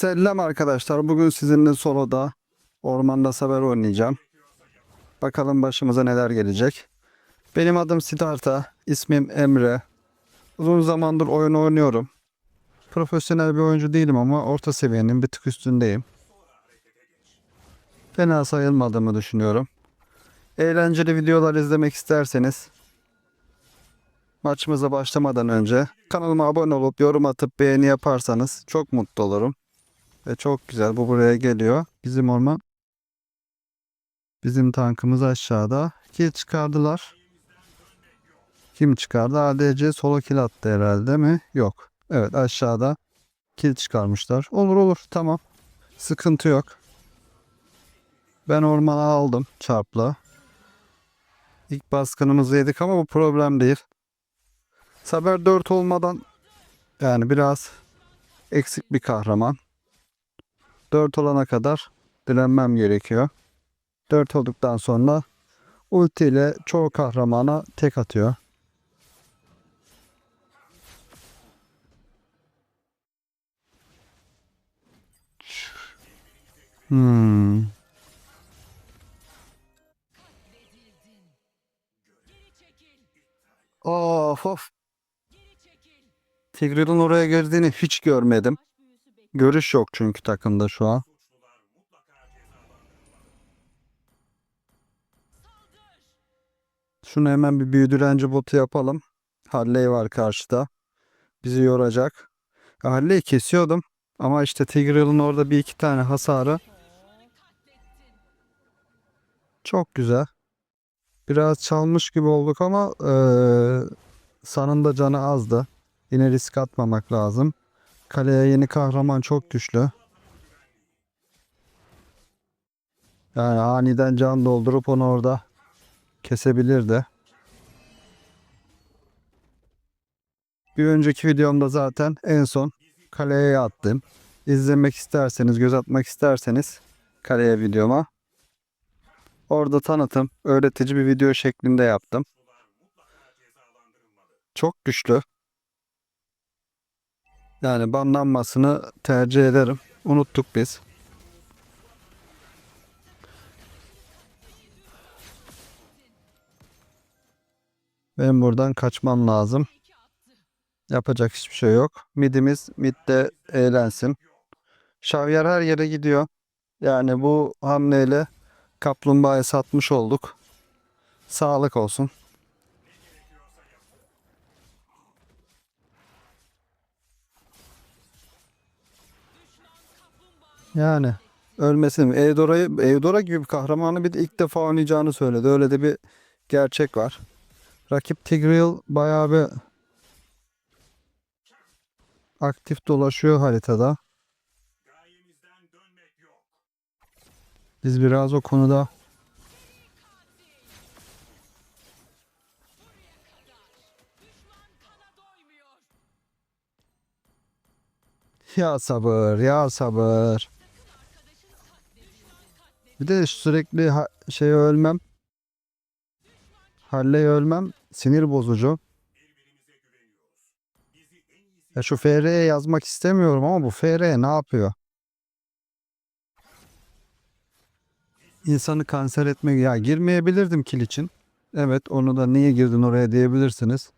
Selam arkadaşlar. Bugün sizinle soloda Ormanda Saber oynayacağım. Bakalım başımıza neler gelecek. Benim adım Siddhartha. ismim Emre. Uzun zamandır oyun oynuyorum. Profesyonel bir oyuncu değilim ama orta seviyenin bir tık üstündeyim. Fena sayılmadığımı düşünüyorum. Eğlenceli videolar izlemek isterseniz maçımıza başlamadan önce kanalıma abone olup yorum atıp beğeni yaparsanız çok mutlu olurum. Ve çok güzel. Bu buraya geliyor. Bizim orman. Bizim tankımız aşağıda. Kill çıkardılar. Kim çıkardı? ADC solo kill attı herhalde mi? Yok. Evet aşağıda kill çıkarmışlar. Olur olur tamam. Sıkıntı yok. Ben ormana aldım çarpla. İlk baskınımızı yedik ama bu problem değil. Saber 4 olmadan yani biraz eksik bir kahraman. 4 olana kadar direnmem gerekiyor. 4 olduktan sonra ulti ile çoğu kahramana tek atıyor. Hmm. Of of. Tigreal'ın oraya girdiğini hiç görmedim. Görüş yok çünkü takımda şu an. Şunu hemen bir büyü direnci botu yapalım. Harley var karşıda. Bizi yoracak. Harley'i kesiyordum. Ama işte Tigreal'ın orada bir iki tane hasarı. Çok güzel. Biraz çalmış gibi olduk ama eee sanında canı azdı. Yine risk atmamak lazım. Kaleye yeni kahraman çok güçlü. Yani aniden can doldurup onu orada kesebilirdi. Bir önceki videomda zaten en son kaleye attım. İzlemek isterseniz, göz atmak isterseniz kaleye videoma. Orada tanıtım, öğretici bir video şeklinde yaptım. Çok güçlü. Yani banlanmasını tercih ederim. Unuttuk biz. Benim buradan kaçmam lazım. Yapacak hiçbir şey yok. Midimiz midde eğlensin. Şavyar her yere gidiyor. Yani bu hamleyle kaplumbağayı satmış olduk. Sağlık olsun. Yani ölmesin. Eudora'yı Eudora gibi bir kahramanı bir de ilk defa oynayacağını söyledi. Öyle de bir gerçek var. Rakip Tigreal bayağı bir aktif dolaşıyor haritada. Biz biraz o konuda ya sabır ya sabır. Bir de sürekli şey ölmem. Halley ölmem sinir bozucu. Ya şu FR'ye yazmak istemiyorum ama bu FR ne yapıyor? İnsanı kanser etmek ya girmeyebilirdim kil için. Evet onu da niye girdin oraya diyebilirsiniz.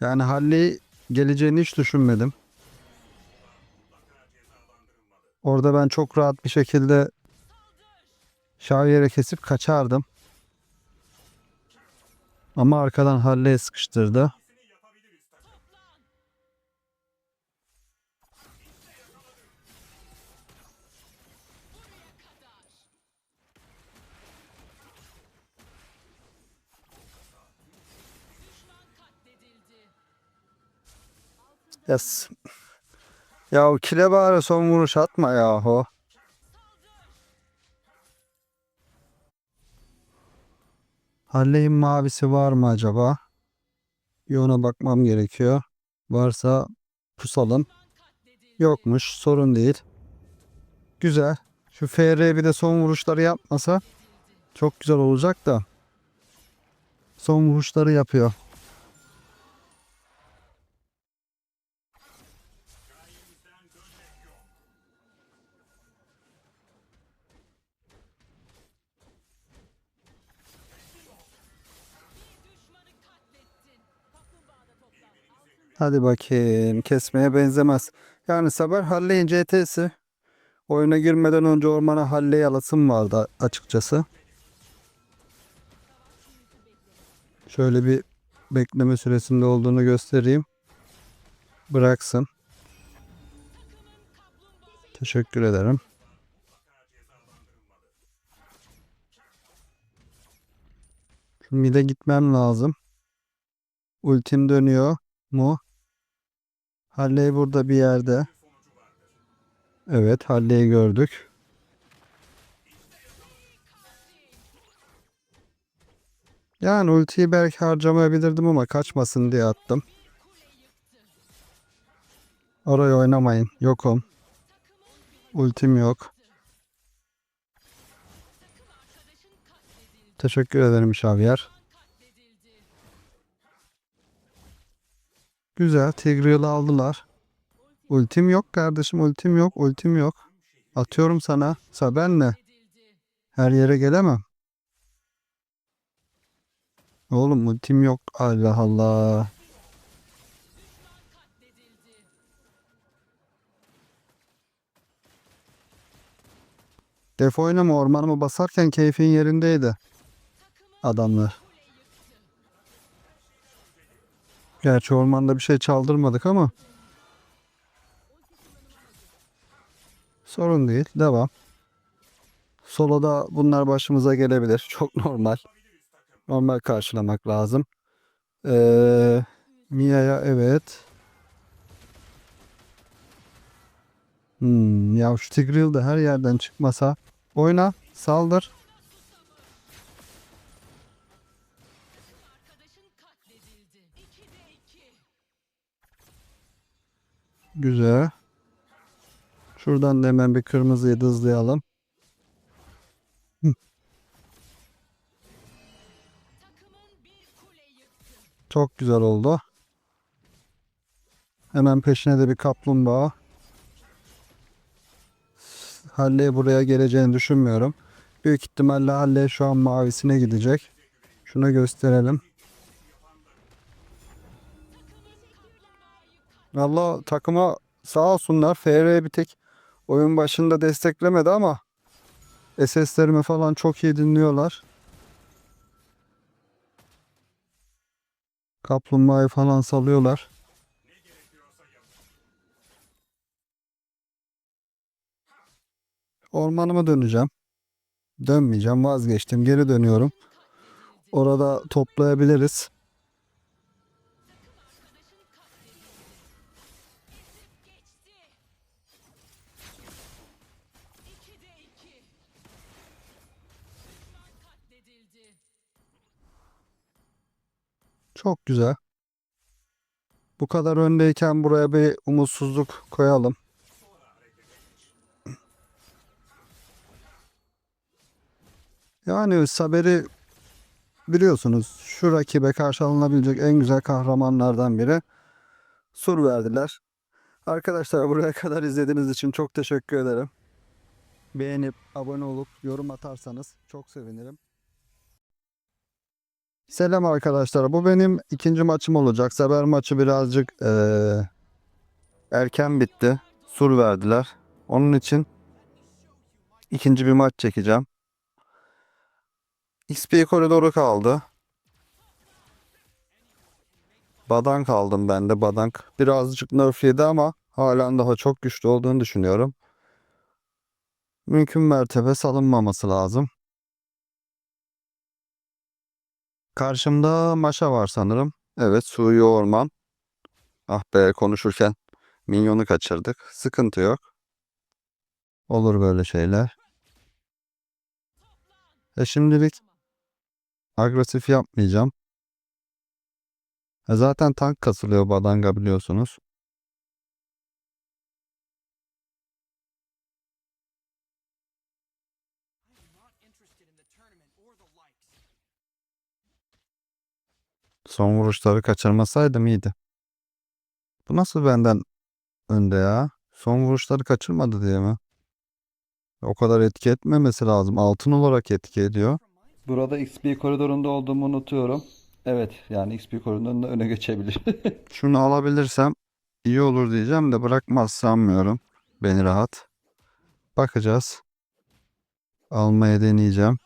Yani Halley geleceğini hiç düşünmedim. Orada ben çok rahat bir şekilde Şavyer'e kesip kaçardım. Ama arkadan Halley'e sıkıştırdı. Yes. Ya o kile bari son vuruş atma yahu. Halley'in mavisi var mı acaba? Bir ona bakmam gerekiyor. Varsa pusalım. Yokmuş sorun değil. Güzel. Şu FR bir de son vuruşları yapmasa çok güzel olacak da. Son vuruşları yapıyor. Hadi bakayım. Kesmeye benzemez. Yani Saber Halley'in CT'si. Oyuna girmeden önce ormana Halley alasım vardı açıkçası. Şöyle bir bekleme süresinde olduğunu göstereyim. Bıraksın. Teşekkür ederim. Şu mid'e gitmem lazım. Ultim dönüyor mu? Halley burada bir yerde. Evet, Halley'i gördük. Yani ultiyi belki harcamayabilirdim ama kaçmasın diye attım. Oraya oynamayın. Yokum. Ultim yok. Teşekkür ederim Xavier. Güzel. Tigreal'ı aldılar. Ultim yok kardeşim. Ultim yok. Ultim yok. Atıyorum sana. Sabenle. Her yere gelemem. Oğlum ultim yok. Allah Allah. Def oynama ormanımı basarken keyfin yerindeydi. Adamlar. Gerçi ormanda bir şey çaldırmadık ama. Sorun değil. Devam. Soloda bunlar başımıza gelebilir. Çok normal. Normal karşılamak lazım. Ee, Mia'ya evet. Hmm, ya şu Tigreal de her yerden çıkmasa. Oyna, saldır. Güzel. Şuradan da hemen bir kırmızıyı hızlayalım. Çok güzel oldu. Hemen peşine de bir kaplumbağa. Halle buraya geleceğini düşünmüyorum. Büyük ihtimalle Halle şu an mavisine gidecek. Şuna gösterelim. Valla takıma sağ olsunlar. FR bir tek oyun başında desteklemedi ama SS'lerimi falan çok iyi dinliyorlar. Kaplumbağayı falan salıyorlar. Ormanıma döneceğim. Dönmeyeceğim vazgeçtim. Geri dönüyorum. Orada toplayabiliriz. Çok güzel. Bu kadar öndeyken buraya bir umutsuzluk koyalım. Yani Saber'i biliyorsunuz şu rakibe karşı alınabilecek en güzel kahramanlardan biri. Sur verdiler. Arkadaşlar buraya kadar izlediğiniz için çok teşekkür ederim. Beğenip abone olup yorum atarsanız çok sevinirim. Selam arkadaşlar. Bu benim ikinci maçım olacak. Saber maçı birazcık eee, erken bitti. Sur verdiler. Onun için ikinci bir maç çekeceğim. XP koridoru kaldı. Badank aldım ben de. Badank birazcık nerf yedi ama halen daha çok güçlü olduğunu düşünüyorum. Mümkün mertebe salınmaması lazım. Karşımda Maşa var sanırım. Evet Suyu Orman. Ah be konuşurken minyonu kaçırdık. Sıkıntı yok. Olur böyle şeyler. E şimdilik agresif yapmayacağım. E zaten tank kasılıyor Badanga biliyorsunuz. Son vuruşları kaçırmasaydım iyiydi. Bu nasıl benden önde ya? Son vuruşları kaçırmadı diye mi? O kadar etki etmemesi lazım. Altın olarak etki ediyor. Burada XP koridorunda olduğumu unutuyorum. Evet yani XP korunun da öne geçebilir. Şunu alabilirsem iyi olur diyeceğim de bırakmaz sanmıyorum. Beni rahat. Bakacağız. Almaya deneyeceğim.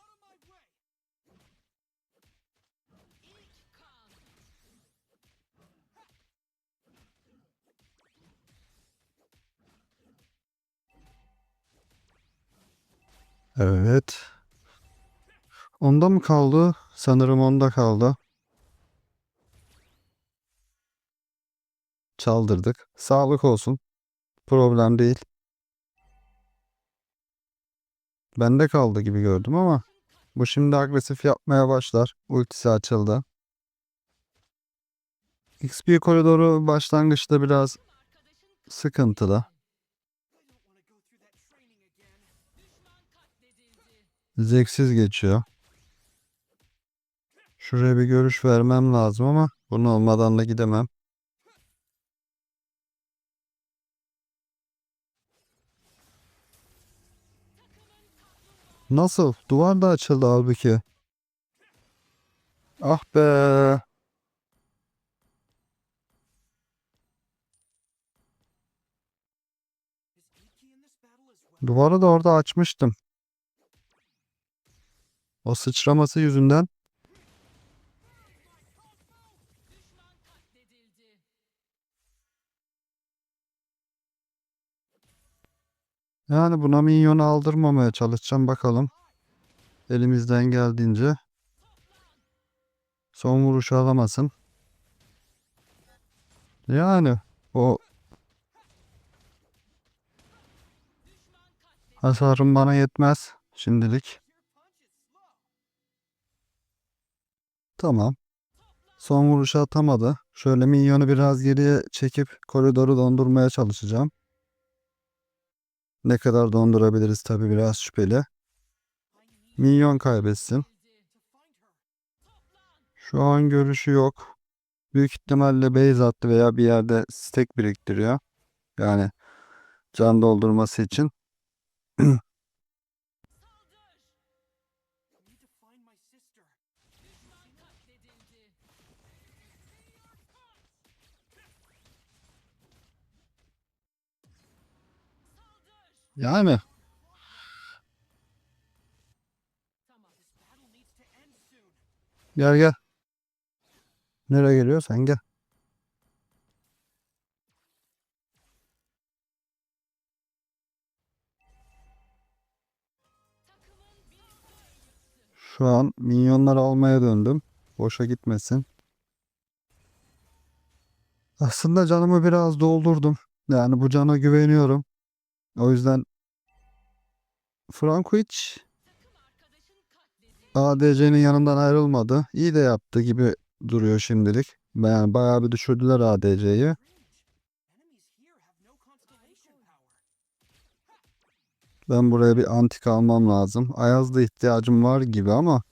Evet. Onda mı kaldı? Sanırım onda kaldı. Çaldırdık. Sağlık olsun. Problem değil. Bende kaldı gibi gördüm ama bu şimdi agresif yapmaya başlar. Ultisi açıldı. XP koridoru başlangıçta biraz sıkıntılı. Zevksiz geçiyor. Şuraya bir görüş vermem lazım ama bunun olmadan da gidemem. Nasıl? Duvar da açıldı halbuki. Ah be. Duvarı da orada açmıştım. O sıçraması yüzünden yani buna minyonu aldırmamaya çalışacağım bakalım. Elimizden geldiğince. Son vuruş alamasın. Yani o hasarım bana yetmez şimdilik. Tamam. Son vuruşu atamadı. Şöyle minyonu biraz geriye çekip koridoru dondurmaya çalışacağım. Ne kadar dondurabiliriz tabi biraz şüpheli. Minyon kaybetsin. Şu an görüşü yok. Büyük ihtimalle base attı veya bir yerde stack biriktiriyor. Yani can doldurması için. Yani gel gel. Nereye geliyorsan gel. Şu an minyonları almaya döndüm. Boşa gitmesin. Aslında canımı biraz doldurdum. Yani bu cana güveniyorum. O yüzden Franco hiç ADC'nin yanından ayrılmadı. İyi de yaptı gibi duruyor şimdilik. Yani bayağı bir düşürdüler ADC'yi. Ben buraya bir antik almam lazım. Ayaz'da ihtiyacım var gibi ama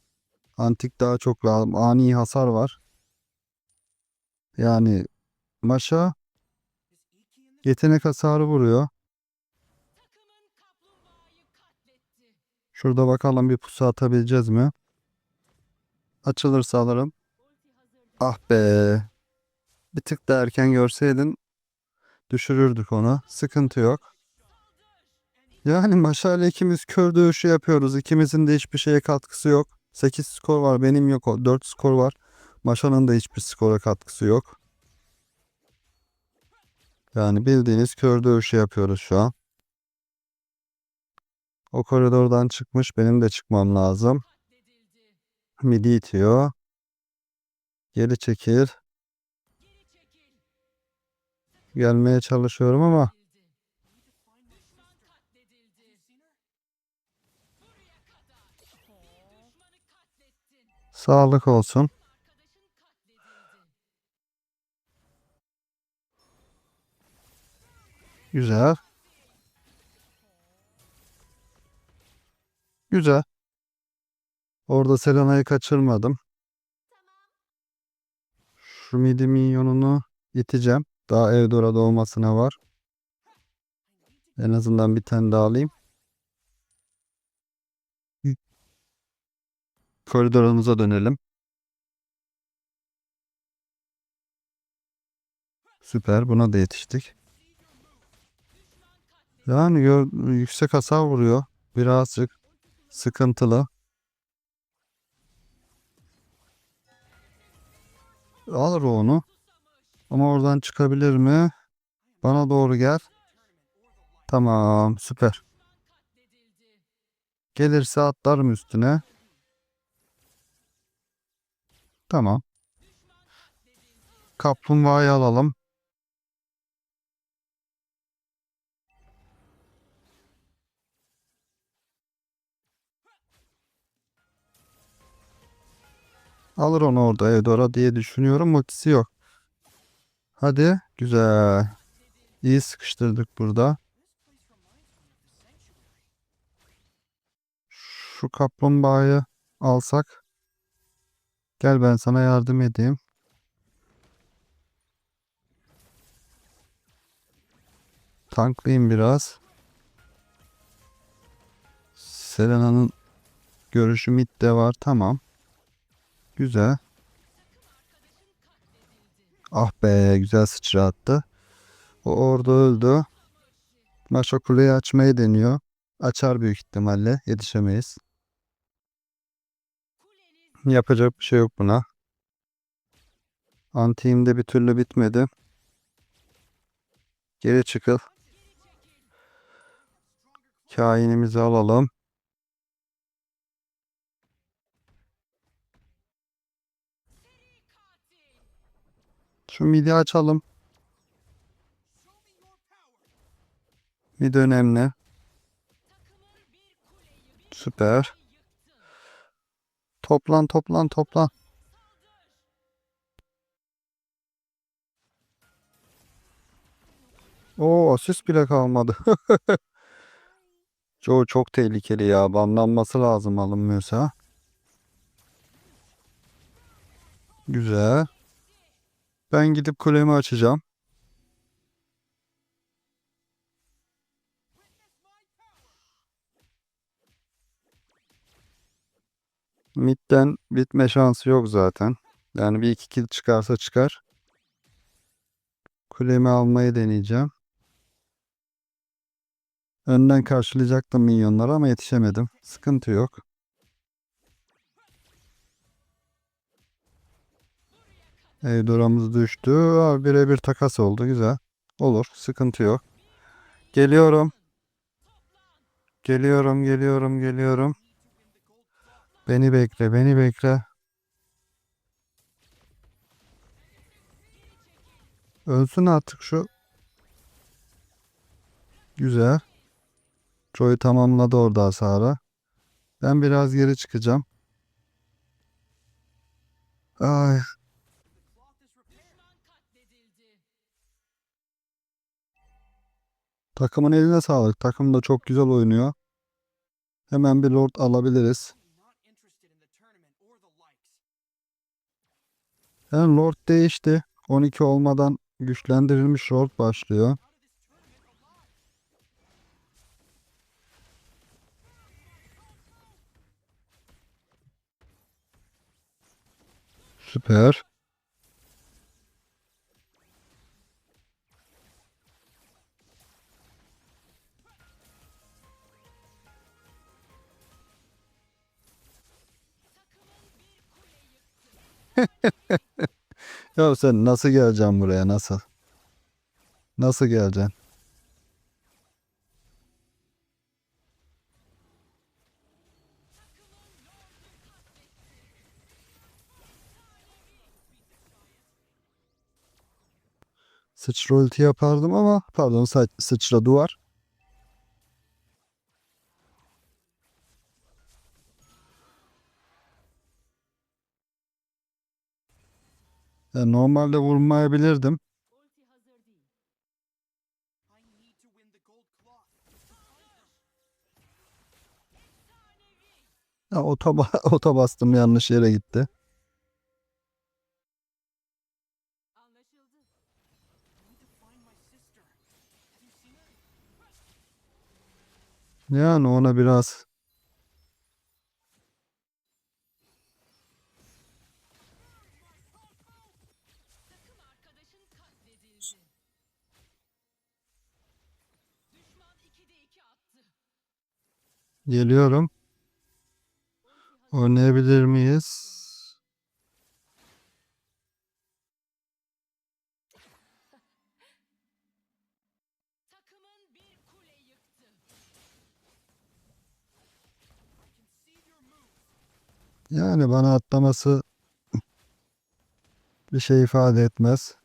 antik daha çok lazım. Ani hasar var. Yani Maşa yetenek hasarı vuruyor. Şurada bakalım bir pusu atabileceğiz mi? Açılırsa alırım. Ah be. Bir tık da erken görseydin düşürürdük onu. Sıkıntı yok. Yani Maşa ile ikimiz kör dövüşü yapıyoruz. İkimizin de hiçbir şeye katkısı yok. 8 skor var. Benim yok. o 4 skor var. Maşa'nın da hiçbir skora katkısı yok. Yani bildiğiniz kör dövüşü yapıyoruz şu an. O koridordan çıkmış. Benim de çıkmam lazım. Midi itiyor. Geri çekil. Gelmeye çalışıyorum ama sağlık olsun. Güzel. Güzel. Orada Selena'yı kaçırmadım. Şu midi minyonunu iteceğim. Daha Eldorado olmasına var. En azından bir tane daha alayım. Koridorumuza dönelim. Süper. Buna da yetiştik. Yani yüksek hasar vuruyor. Birazcık sıkıntılı. Alır o onu. Ama oradan çıkabilir mi? Bana doğru gel. Tamam, süper. Gelirse atlarım üstüne. Tamam. Kaplumbağayı alalım. Alır onu orada Eudora diye düşünüyorum. Ultisi yok. Hadi. Güzel. İyi sıkıştırdık burada. Şu kaplumbağayı alsak. Gel ben sana yardım edeyim. Tanklayayım biraz. Selena'nın görüşü midde var. Tamam. Güzel. Ah be güzel sıçra attı. O orada öldü. Maşa kuleyi açmayı deniyor. Açar büyük ihtimalle. Yetişemeyiz. Yapacak bir şey yok buna. Antiğim de bir türlü bitmedi. Geri çıkıl. Kainimizi alalım. Şu midi açalım. Mid önemli. Süper. Toplan toplan toplan. Oo asist bile kalmadı. Joe çok tehlikeli ya. Banlanması lazım alınmıyorsa. Güzel. Ben gidip kulemi açacağım. Mid'den bitme şansı yok zaten. Yani bir iki kill çıkarsa çıkar. Kulemi almayı deneyeceğim. Önden karşılayacaktım minyonları ama yetişemedim. Sıkıntı yok. Eudora'mız düştü. Birebir takas oldu. Güzel. Olur. Sıkıntı yok. Geliyorum. Geliyorum, geliyorum, geliyorum. Beni bekle, beni bekle. Ölsün artık şu. Güzel. Troy tamamladı orada hasarı. Ben biraz geri çıkacağım. Ay. Takımın eline sağlık. Takım da çok güzel oynuyor. Hemen bir lord alabiliriz. Yani lord değişti. 12 olmadan güçlendirilmiş lord başlıyor. Süper. Ya sen nasıl geleceksin buraya nasıl? Nasıl geleceksin? Sıçra ulti yapardım ama pardon sıçra duvar. Ya normalde vurmayabilirdim. Ya otoba ota bastım yanlış yere gitti. Yani ona biraz Geliyorum. Oynayabilir miyiz? Yani bana atlaması bir şey ifade etmez.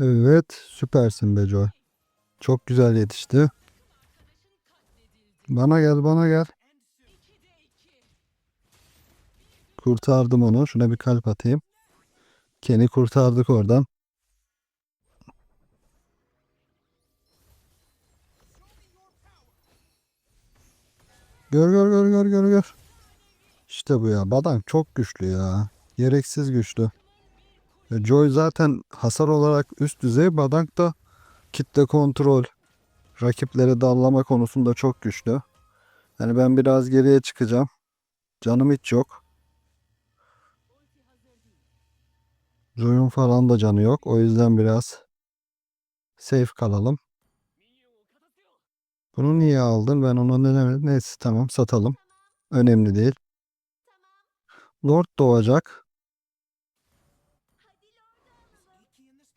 Evet, süpersin be Joy. Çok güzel yetişti. Bana gel, bana gel. Kurtardım onu. Şuna bir kalp atayım. Ken'i kurtardık oradan. Gör gör gör gör gör gör. İşte bu ya. Badan çok güçlü ya. Gereksiz güçlü. E, Joy zaten hasar olarak üst düzey. Badank da kitle kontrol, rakipleri dallama konusunda çok güçlü. Yani ben biraz geriye çıkacağım. Canım hiç yok. Joy'un falan da canı yok. O yüzden biraz safe kalalım. Bunu niye aldın? Ben onu denemedim. Neyse tamam satalım. Önemli değil. Lord doğacak.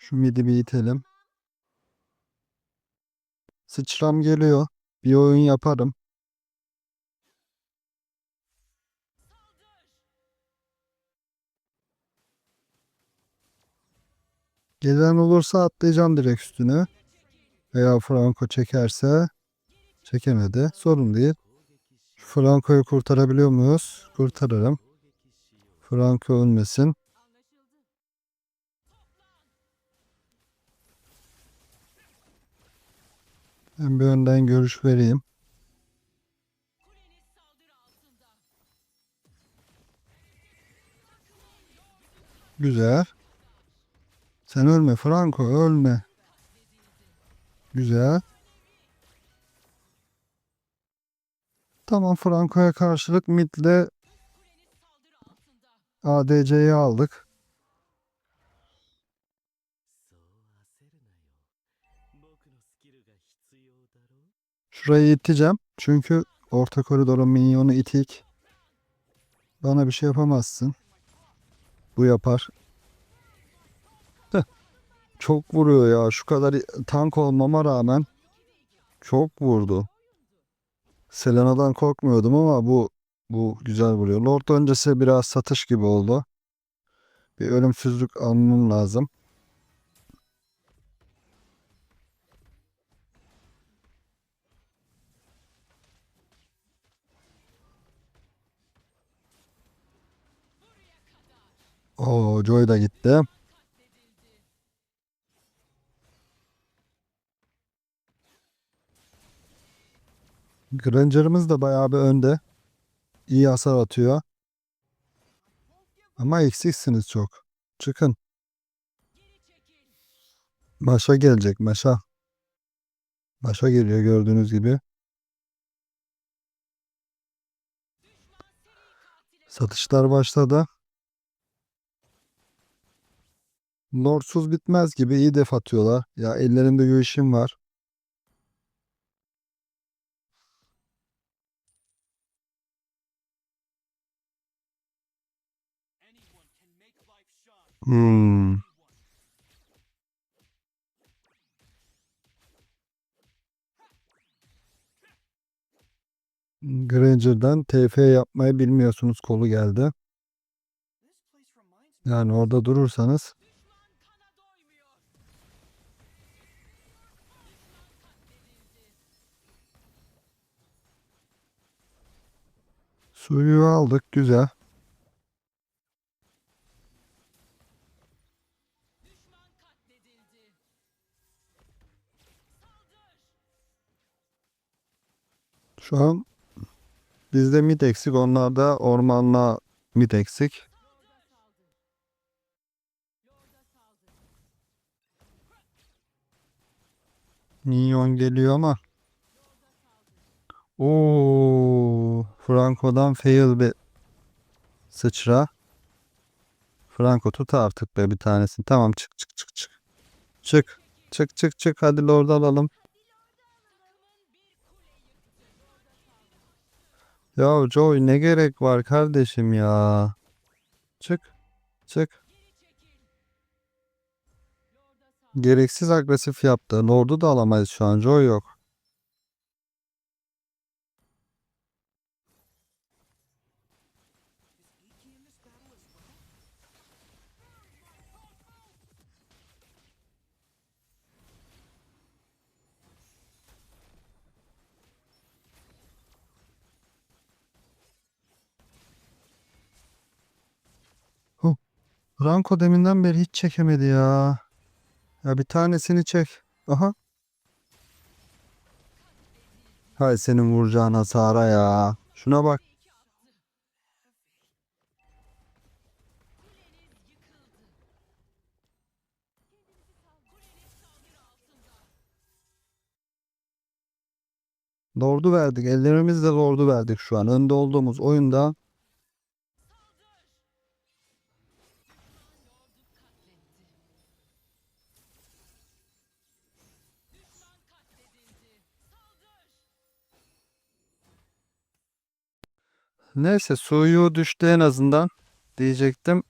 Şu midi bir itelim. Sıçram geliyor. Bir oyun yaparım. Gelen olursa atlayacağım direkt üstüne. Veya Franco çekerse çekemedi. Sorun değil. Franco'yu kurtarabiliyor muyuz? Kurtarırım. Franco ölmesin. Ben bir önden görüş vereyim. Güzel. Sen ölme Franco ölme. Güzel. Tamam Franco'ya karşılık midle. ADC'yi aldık. Şurayı iteceğim. Çünkü orta koridorun minyonu itik. Bana bir şey yapamazsın. Bu yapar. Heh. Çok vuruyor ya. Şu kadar tank olmama rağmen çok vurdu. Selena'dan korkmuyordum ama bu bu güzel vuruyor. Lord öncesi biraz satış gibi oldu. Bir ölümsüzlük almam lazım. Oo, Joy da gitti. Granger'ımız da bayağı bir önde. İyi hasar atıyor. Ama eksiksiniz çok. Çıkın. Maşa gelecek maşa. Maşa geliyor gördüğünüz gibi. Satışlar başladı. Lordsuz bitmez gibi iyi def atıyorlar. Ya ellerinde Yuişin var. Hmm. Granger'dan TF yapmayı bilmiyorsunuz kolu geldi. Yani orada durursanız suyu aldık güzel. Şu an bizde mid eksik onlarda ormanla mid eksik. Minyon geliyor ama Oo, Franco'dan fail bir sıçra. Franco tut artık be bir tanesini. Tamam çık çık çık çık. Çık. Çık çık çık. Hadi Lord'u alalım. Ya Joy ne gerek var kardeşim ya. Çık. Çık. Gereksiz agresif yaptı. Lord'u da alamayız şu an. Joy yok. Franco deminden beri hiç çekemedi ya. Ya bir tanesini çek. Aha. Hay senin vuracağın hasara ya. Şuna bak. Lord'u verdik. Ellerimizle Lord'u verdik şu an. Önde olduğumuz oyunda Neyse suyu düştü en azından diyecektim.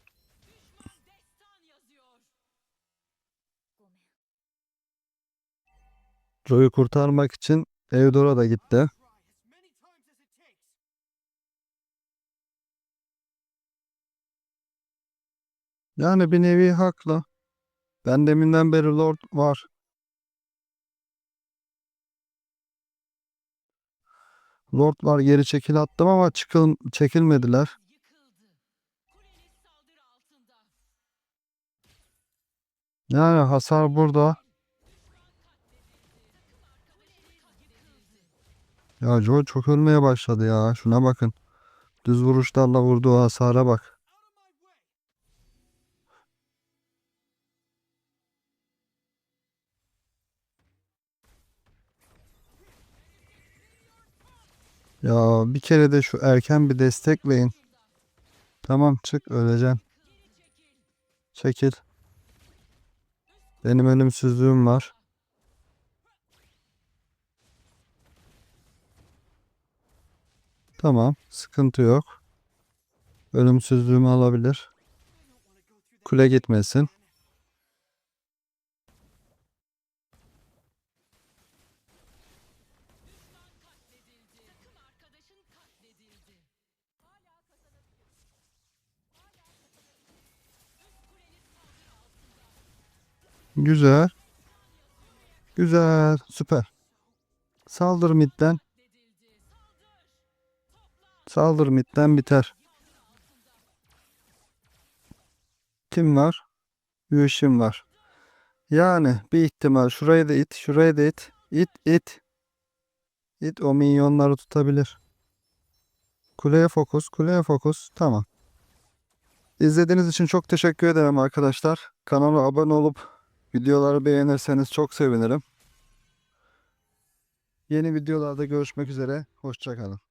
Joe'yu kurtarmak için Eudora da gitti. Yani bir nevi haklı. Ben deminden beri Lord var. Lord var geri çekil attım ama çıkıl çekilmediler. Yani hasar burada. Ya Joe çok ölmeye başladı ya. Şuna bakın. Düz vuruşlarla vurduğu hasara bak. Ya bir kere de şu erken bir destekleyin. Tamam çık öleceksin. Çekil. Benim ölümsüzlüğüm var. Tamam, sıkıntı yok. Ölümsüzlüğümü alabilir. Kule gitmesin. Güzel. Güzel, süper. Saldır midden. Saldır midden biter. Kim var? Yuşim var. Yani bir ihtimal şurayı da it, şurayı da it. İt, it. İt o minyonları tutabilir. Kuleye fokus, kuleye fokus. Tamam. İzlediğiniz için çok teşekkür ederim arkadaşlar. Kanala abone olup videoları beğenirseniz çok sevinirim. Yeni videolarda görüşmek üzere. Hoşçakalın.